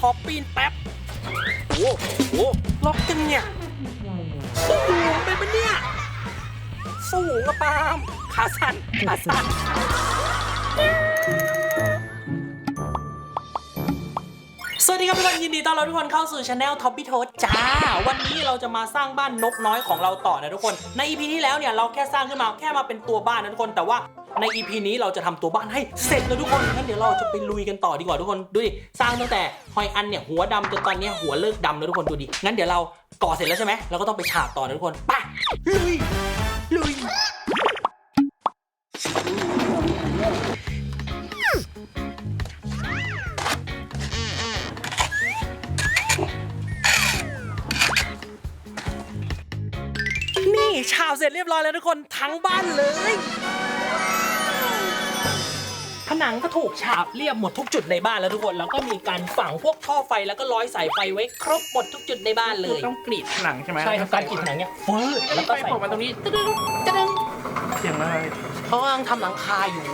ขอปีนแป๊บโอ้โหล็อกจังเนี่ยสูงไปปะเนี่ย สูงอะปาล์มขาสั่นขาสั่นสวัสดีครับทุกคนยินดีต้อนรับทุกคนเข้าสู่ช anel ท็อปปี้โทจ้า วันนี้เราจะมาสร้างบ้านนกน้อยของเราต่อนะทุกคน ใน EP ที่แล้วเนี่ยเราแค่สร้างขึ้นมาแค่มาเป็นตัวบ้านนะทุกคน แต่ว่า ใน EP นี้เราจะทำตัวบ้านให้เสร็จแล้วทุกคนงั้นเดี๋ยวเราจะไปลุยกันต่อดีกว่าทุกคนดูดิสร้างตั้งแต่หอยอันเนี่ยหัวดำจนตอนนี้หัวเลิกดำแล้วทุกคนดูดิงั้นเดี๋ยวเราก่อเสร็จแล้วใช่ไหมเราก็ต้องไปฉาบต่อนะทุกคนไปลุยลุยนี่ฉาบเสร็จเรียบร้อยแล้วทุกคนทั้งบ้านเลย ผนังก็ถูกฉาบเรียบหมดทุกจุดในบ้านแล้วทุกคนแล้วก็มีการฝังพวกท่อไฟแล้วก็ร้อยสายไฟไว้ครบหมดทุกจุดในบ้านเลยต้องกรีดผนังใช่ไหมใช่ครับการกรีดผนังเนี่ยฟืดแล้วก็ไฟใส่โผล่มาตรงนี้ตึ้งจะดึงเสียงอะไรเขากำลังทำหลังคาอยู่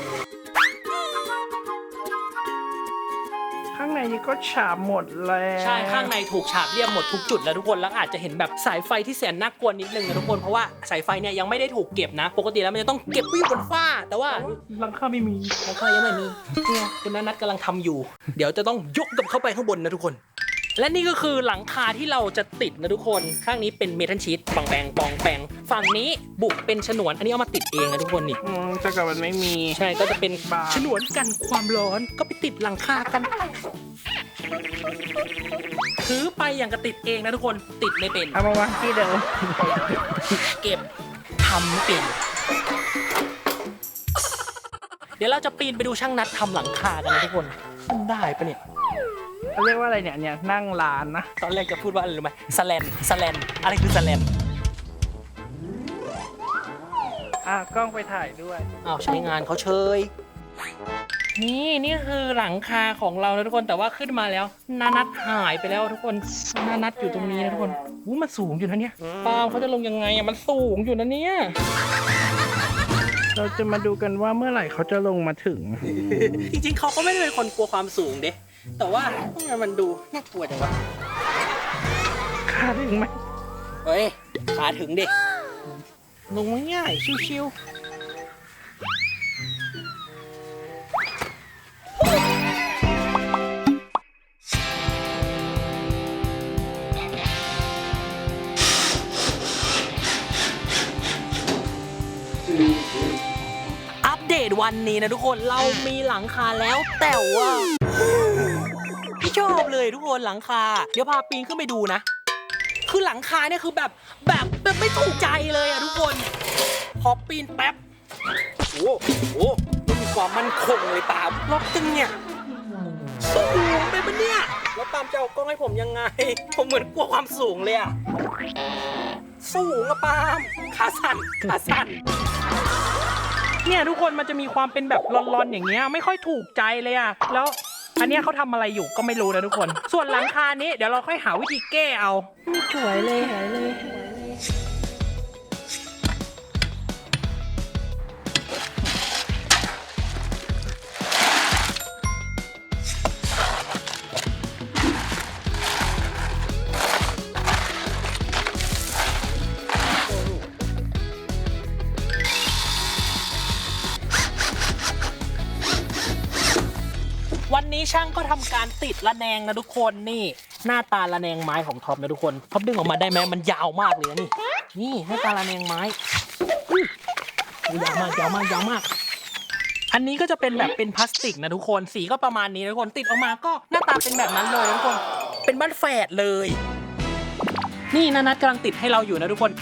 ก็ฉาบหมดแล้วใช่ข้างในถูกฉาบเรียบหมดทุกจุดแล้วทุกคนแล้วอาจจะเห็นแบบสายไฟที่แสนน่ากลัวนิดนึงนะทุกคนเพราะว่าสายไฟเนี่ยยังไม่ได้ถูกเก็บนะ ปกติแล้วมันจะต้องเก็บไว้อยู่บนฝ้า แต่ว่าหลังคาไม่มีหลังคายังไม่มีเนี่ยคุณนัทกำลังทำอยู่ เดี๋ยวจะต้องยกกับเข้าไปข้างบนนะทุกคน และนี่ก็คือหลังคาที่เราจะติดนะทุกคน ข้างนี้เป็นเมทัลชีตปองแปงปองแปงฝั่งนี้บุกเป็นฉนวน อันนี้เอามาติดเองนะทุกคนนี่ อืมแต่ก่อนมันไม่มี ใช่ก็จะเป็นบานฉนวนกันความร้อนก็ไปติดหลังคากัน ถือไปอย่างกระติดเองนะทุกคนติดไม่เป็น เอามาวางที่เดิม เก็บทำไม่เป็น เดี๋ยวเราจะปีนไปดูช่างนัดทำหลังคากันนะทุกคนมันได้ปะเนี่ย เขาเรียกว่าอะไรเนี่ยเนี่ยนั่งร้านนะ ตอนแรกจะพูดว่าอะไรรู้ไหมสแลนสแลนอะไรคือสแลนอะกล้องไปถ่ายด้วย อ้าวใช้งานเขาเชย นี่นี่คือหลังคาของเรานะทุกคนแต่ว่าขึ้นมาแล้วนานัดหายไปแล้วทุกคนนานัดอยู่ตรงนี้นะทุกคนอู้มันสูงอยู่นะเนี่ยปาล์มเขาจะลงยังไงอะมันสูงอยู่นะเนี่ย เราจะมาดูกันว่าเมื่อไหร่เขาจะลงมาถึง จริงๆเขาก็ไม่ได้เป็นคนกลัวความสูงเด้ แต่ว่าทำไมมันดูน่ากลัวจังวะค่าถึงไหมเฮ้ยขาถึงดิลงง่ายๆชิวๆ อัปเดตวันนี้นะทุกคนเรามีหลังคาแล้วแต่ว่าไม่ ชอบเลยทุกคนหลังคา เดี๋ยวพาปีนขึ้นไปดูนะ คือหลังคาเนี่ยคือแบบแบบแบบไม่ถูกใจเลยอะทุกคนขอปีนแป๊บโอ้โหมันมีความมั่นคงเลยปามล็อกจังเนี่ยสูงไปปะเนี่ยแล้วปามจะเอากล้องให้ผมยังไง ผมเหมือนกลัวความสูงเลยอะสูงอะปามขาสั่นขาสั่นเนี่ยทุกคนมันจะมีความเป็นแบบรอนๆอย่างเงี้ยไม่ค่อยถูกใจเลยอะแล้ว อันเนี้ยเขาทำอะไรอยู่ก็ไม่รู้นะทุกคน ส่วนหลังคานี้เดี๋ยวเราค่อยหาวิธีแก้เอา ไม่สวยเลยสวยเลย นี้ช่างก็ทำการติดระแนงนะทุกคนนี่ หน้าตาระแนงไม้ของท็อปนะทุกคนท็อปดึงออกมาได้ไหมมันยาวมากเลยนี่ นี่หน้าตาระแนงไม้ยาวมากยาวมากยาวมาก อันนี้ก็จะเป็นแบบเป็นพลาสติกนะทุกคนสีก็ประมาณนี้นะทุกคนติดออกมาก็หน้าตาเป็นแบบนั้นเลยนะทุกคน เป็นบ้านแฝดเลย นี่นานัทกำลังติดให้เราอยู่นะทุกคน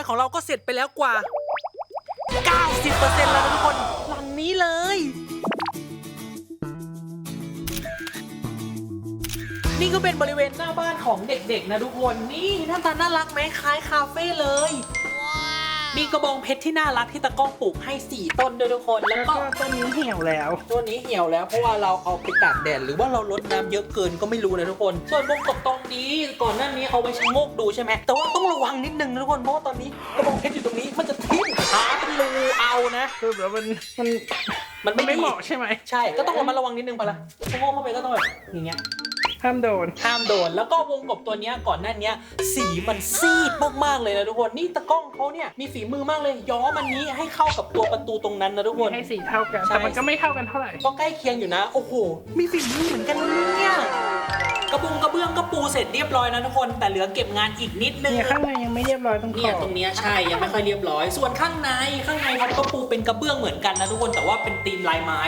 อยของเราก็เสร็จไปแล้วกว่า 90%แล้วนะทุกคนหลังนี้เลย นี่ก็เป็นบริเวณหน้าบ้านของเด็กๆนะทุกคน นี่หน้าตาน่ารักไหมคล้ายคาเฟ่เลย มีกระบองเพชรที่น่ารักที่ตะกล้องปลูกให้ 4 ต้นด้วยทุกคน แล้วแล้วก็ก็ต้นนี้เหี่ยวแล้วตัวนี้เหี่ยวแล้วเพราะว่าเราเอาไปตากแดดหรือว่าเราลดน้ำเยอะเกินก็ไม่รู้นะทุกคน ส่วนวงกบตรงนี้ก่อนหน้านี้เอาไว้ชะโงกดูใช่ไหมแต่ว่าต้องระวังนิดนึงนะทุกคนเพราะว่าตอนนี้กระบองเพชรอยู่ตรงนี้มันจะทิ่มขาเป็นรูเอานะ คือแบบมันมันมันมันไม่ไม่ดี เหมาะใช่ไหม ใช่ ก็ต้องระมัดระวังนิดนึงไปละชะโงกเข้าไปก็ต้องแบบอย่างเงี้ย ห้ามโดน ห้ามโดน แล้วก็วงกบตัวเนี้ยก่อนหน้าเนี้ยสีมันซีดมากๆเลยนะทุกคน นี่ตะกล้องเขาเนี่ยมีฝีมือมากเลย ย้อมอันนี้ให้เข้ากับตัวประตูตรงนั้นนะทุกคน ให้สีเท่ากัน ใช่ แต่มันก็ไม่เท่ากันเท่าไหร่ ก็ใกล้เคียงอยู่นะ โอ้โห มีฝีมือเหมือนกันนะเนี่ยกระบุงกระเบื้องก็ปูเสร็จเรียบร้อยนะทุกคน แต่เหลือเก็บงานอีกนิดนึง เนี่ยข้างในยังไม่เรียบร้อยตรงขเนี่ยอบตรงเนี้ยใช่ยังไม่ค่อยเรียบร้อย ส่วนข้างในข้างในครับก็ปูเป็นกระเบื้องเหมือนกันนะทุกคนแต่ว่าเป็นตีมลายไม้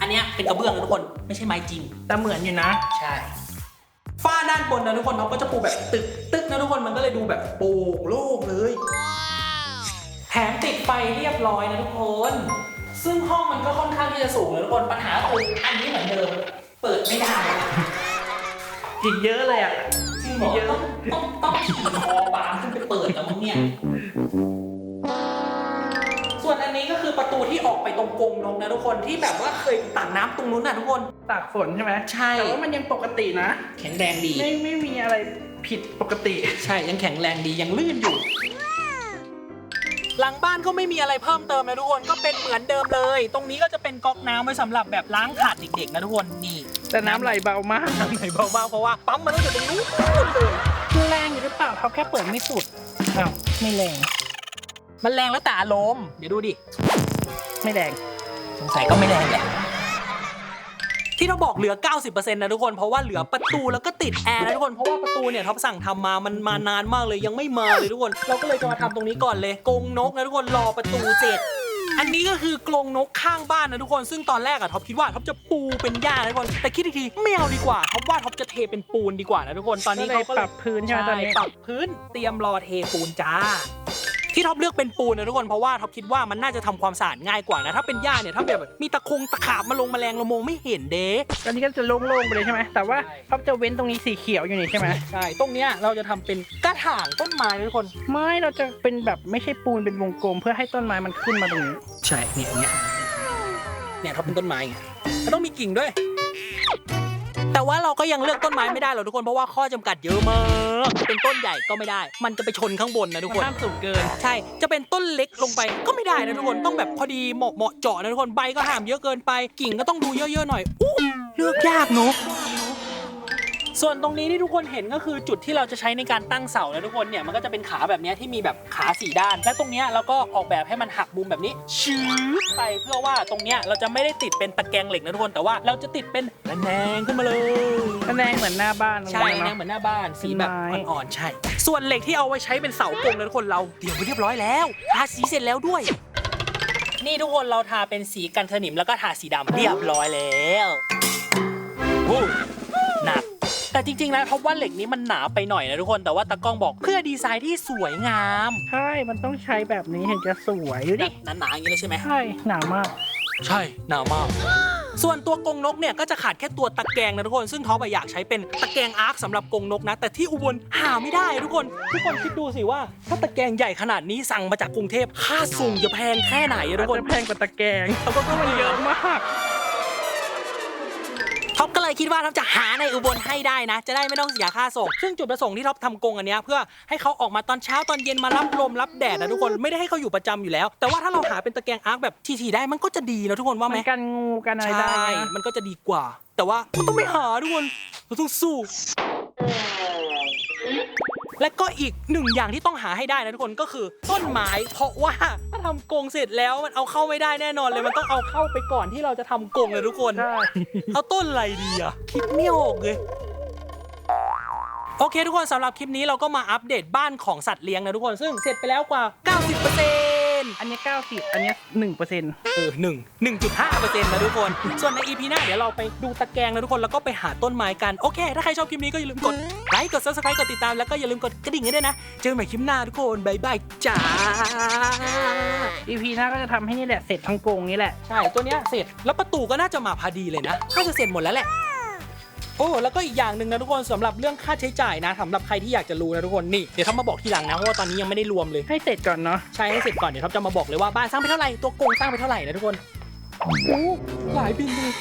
อันเนี้ยเป็นกระเบื้องนะทุกคนไม่ใช่ไม้จริง แต่เหมือนอยู่นะ ใช่ ฝ้าด้านบนนะทุกคนเขาก็จะปูแบบตึกตึกนะทุกคนมันก็เลยดูแบบโปร่งโล่งเลยแถมติดไฟเรียบร้อยนะทุกคน ซึ่งห้องมันก็ค่อนข้างที่จะสูงเลยทุกคนปัญหาคืออันนี้เหมือนเดิม เปิดไม่ได้อีกเยอะเลยอะจริงเหรอต้องต้องต้องขี่คอบางขึ้นไปเปิดแล้วมั้งเนี่ย ตรงกรงนกนะทุกคนที่แบบว่าเคยตักน้ำตรงนู้นนะทุกคน ตากฝนใช่ไหมใช่ แต่ว่ามันยังปกตินะ แข็งแรงดี ไม่ไม่มีอะไรผิดปกติ ใช่ยังแข็งแรงดียังลื่นอยู่ หลังบ้านก็ไม่มีอะไรเพิ่มเติมนะทุกคนก็เป็นเหมือนเดิมเลย ตรงนี้ก็จะเป็นก๊อกน้ำไว้สำหรับแบบล้างถาดเด็กๆนะทุกคนนี่แต่น้ำไหลเบามากน้ำไหลเบาๆเพราะว่าปั๊มมันต้องอยู่ตรงนู้นเลยคือแรงอยู่หรือเปล่าเขาแค่เปิดไม่สุดอ้าวไม่แรงมันแรงแล้วแต่อารมณ์เดี๋ยวดูดิ ไม่แรง สงสัยก็ไม่แรงแหละ ที่เราบอกเหลือ 90%นะทุกคน เพราะว่าเหลือประตูแล้วก็ติดแอร์นะทุกคน เพราะว่าประตูเนี่ยท็อปสั่งทำมา มันมานานมากเลยยังไม่มาเลยทุกคน เราก็เลยจะมาทำตรงนี้ก่อนเลยกรงนกนะทุกคน รอประตูเสร็จอันนี้ก็คือกรงนกข้างบ้านนะทุกคน ซึ่งตอนแรกอะท็อปคิดว่าท็อปจะปูเป็นหญ้านะทุกคน แต่คิดอีกทีไม่เอาดีกว่าท็อปว่าท็อปจะเทเป็นปูนดีกว่านะทุกคน ตอนนี้เขาก็ก็เลยปรับพื้นใช่ไหมตอนนี้ปรับพื้นเตรียมรอเทปูนจ้า ที่ท็อปเลือกเป็นปูนนะทุกคนเพราะว่าท็อปคิดว่ามันน่าจะทำความสะอาดง่ายกว่านะถ้าเป็นหญ้าเนี่ยถ้าแบบมีตะคงตะขาบมาลงแมลงเรามองไม่เห็นเด้ตอนนี้ก็จะโล่งๆไปเลยใช่ไหมแต่ว่าใช่เขาจะเว้นตรงนี้สีเขียวอยู่นี่ใช่ไหมใช่ตรงเนี้ยเราจะทำเป็นกระถางต้นไม้นะทุกคน ไม่เราจะเป็นแบบไม่ใช่ปูนเป็นวงกลม เพื่อให้ต้นไม้มันขึ้นมาตรงนี้ใช่เนี่ยอย่างเงี้ยเนี่ยท็อปเป็นต้นไม้ไงมันต้องมีกิ่งด้วย แต่ว่าเราก็ยังเลือกต้นไม้ไม่ได้หรอกทุกคนเพราะว่าข้อจำกัดเยอะมากเป็นต้นใหญ่ก็ไม่ได้ มันจะไปชนข้างบนนะทุกคนห้ามสูงเกิน ใช่จะเป็นต้นเล็กลงไปก็ไม่ได้นะทุกคนต้องแบบพอดีเหมาะเหมาะเจาะนะทุกคนใบก็ห้ามเยอะเกินไปกิ่งก็ต้องดูเยอะๆหน่อยอู้เลือกยากเนอะ ส่วนตรงนี้ที่ทุกคนเห็นก็คือจุดที่เราจะใช้ในการตั้งเสานะทุกคนเนี่ยมันก็จะเป็นขาแบบเนี้ยที่มีแบบขาสี่ด้าน และตรงเนี้ยเราก็ออกแบบให้มันหักมุมแบบนี้ชื้อไปเพื่อว่าตรงเนี้ยเราจะไม่ได้ติดเป็นตะแกรงเหล็กนะทุกคนแต่ว่าเราจะติดเป็นระแนงขึ้นมาเลยคะแนนเหมือนหน้าบ้านตรงใช่นี้แนเนาะงเหมือนหน้าบ้านสีแบบเป็นไม้อ่อนๆใช่ ส่วนเหล็กที่เอาไว้ใช้เป็นเสากรงนะทุกคนเราเตรียมไว้เรียบร้อยแล้วทาสีเสร็จแล้วด้วยนี่ทุกคนเราทาเป็นสีกันสนิมแล้วก็ทาสีดำเรียบร้อยแล้ววู้หนัก แต่จริงๆแล้วท็อปว่าเหล็กนี้มันหนาไปหน่อยนะทุกคนแต่ว่าตากล้องบอกเพื่อดีไซน์ที่สวยงามใช่ มันต้องใช้แบบนี้ถึงจะสวยดูดิ หนาๆอย่างนี้เลยใช่ไหมใช่ หนามาก ใช่หนามาก ส่วนตัวกรงนกเนี่ยก็จะขาดแค่ตัวตะแกรงนะทุกคน ซึ่งท็อปอะอยากใช้เป็นตะแกรงอาร์คสำหรับกรงนกนะ แต่ที่อุบลหาไม่ได้ทุกคน ทุกคนคิดดูสิว่าถ้าตะแกรงใหญ่ขนาดนี้สั่งมาจากกรุงเทพค่าส่งจะแพงแค่ไหนอะทุอาจกคน จะแพงกว่าตะแกรงแต่ว่าก็มันเยอะมาก ท็อปก็เลยคิดว่าท็อปจะหาในอุบลให้ได้นะ จะได้ไม่ต้องเสียค่าส่ง ซึ่งจุดประสงค์ที่ท็อปทำกรงอันเนี้ยเพื่อให้เขาออกมาตอนเช้าตอนเย็นมารับลมรับแดดนะทุกคนไม่ได้ให้เขาอยู่ประจำอยู่แล้ว แต่ว่าถ้าเราหาเป็นตะแกรงอาร์คแบบทีๆได้มันก็จะดีนะทุกคนว่าไหม มันกันงูกันอะไรใช่ได้มันก็จะดีกว่า แต่ว่าก็ต้องไม่หาทุกคน เราต้องสู้ และก็อีกหนึ่งอย่างที่ต้องหาให้ได้นะทุกคนก็คือต้นไม้เพราะว่าถ้าทำกรงเสร็จแล้วมันเอาเข้าไม่ได้แน่นอนเลยมันต้องเอาเข้าไปก่อนที่เราจะทำกรงเลยทุกคนใช่เอาต้นอะไรดีอะคิดไม่ออกเลย โอเคทุกคนสำหรับคลิปนี้เราก็มาอัปเดตบ้านของสัตว์เลี้ยงนะทุกคนซึ่งเสร็จไปแล้วกว่า 90%อันนี้ 90 อันนี้1เปอร์เซ็นต์เออหนึ่งหนึ่งจุดห้าเปอร์เซ็นต์นะทุกคน ส่วนใน EP หน้าเดี๋ยวเราไปดูตะแกรงนะทุกคน แล้วก็ไปหาต้นไม้กัน โอเค ถ้าใครชอบคลิปนี้ก็อย่าลืมกดไล ค์กด subscribe กดติดตามแล้วก็อย่าลืมกดกระดิ่งให้ด้วยนะ เจอกันใหม่คลิปหน้าทุกคนบ๊ายบายจ้าอีพีหน้าก็จะทำให้นี่แหละเสร็จทั้งกรงนี้แหละ ใช่ตัวเนี้ยเสร็จแล้วประตูก็น่าจะมาพอดีเลยนะน่าจะเสร็จหมดแล้วแหละ โอ้แล้วก็อีกอย่างหนึ่งนะทุกคนสำหรับเรื่องค่าใช้จ่ายนะสำหรับใครที่อยากจะรู้นะทุกคนนี่เดี๋ยวท็อปมาบอกทีหลังนะเพราะว่าตอนนี้ยังไม่ได้รวมเลยให้เสร็จก่อนเนาะใช้ให้เสร็จก่อนเดี๋ยวท็อปจะมาบอกเลยว่าบ้านสร้างไปเท่าไหร่ตัวโกงสร้างไปเท่าไหร่นะทุกคนโอ้หลายบินเลย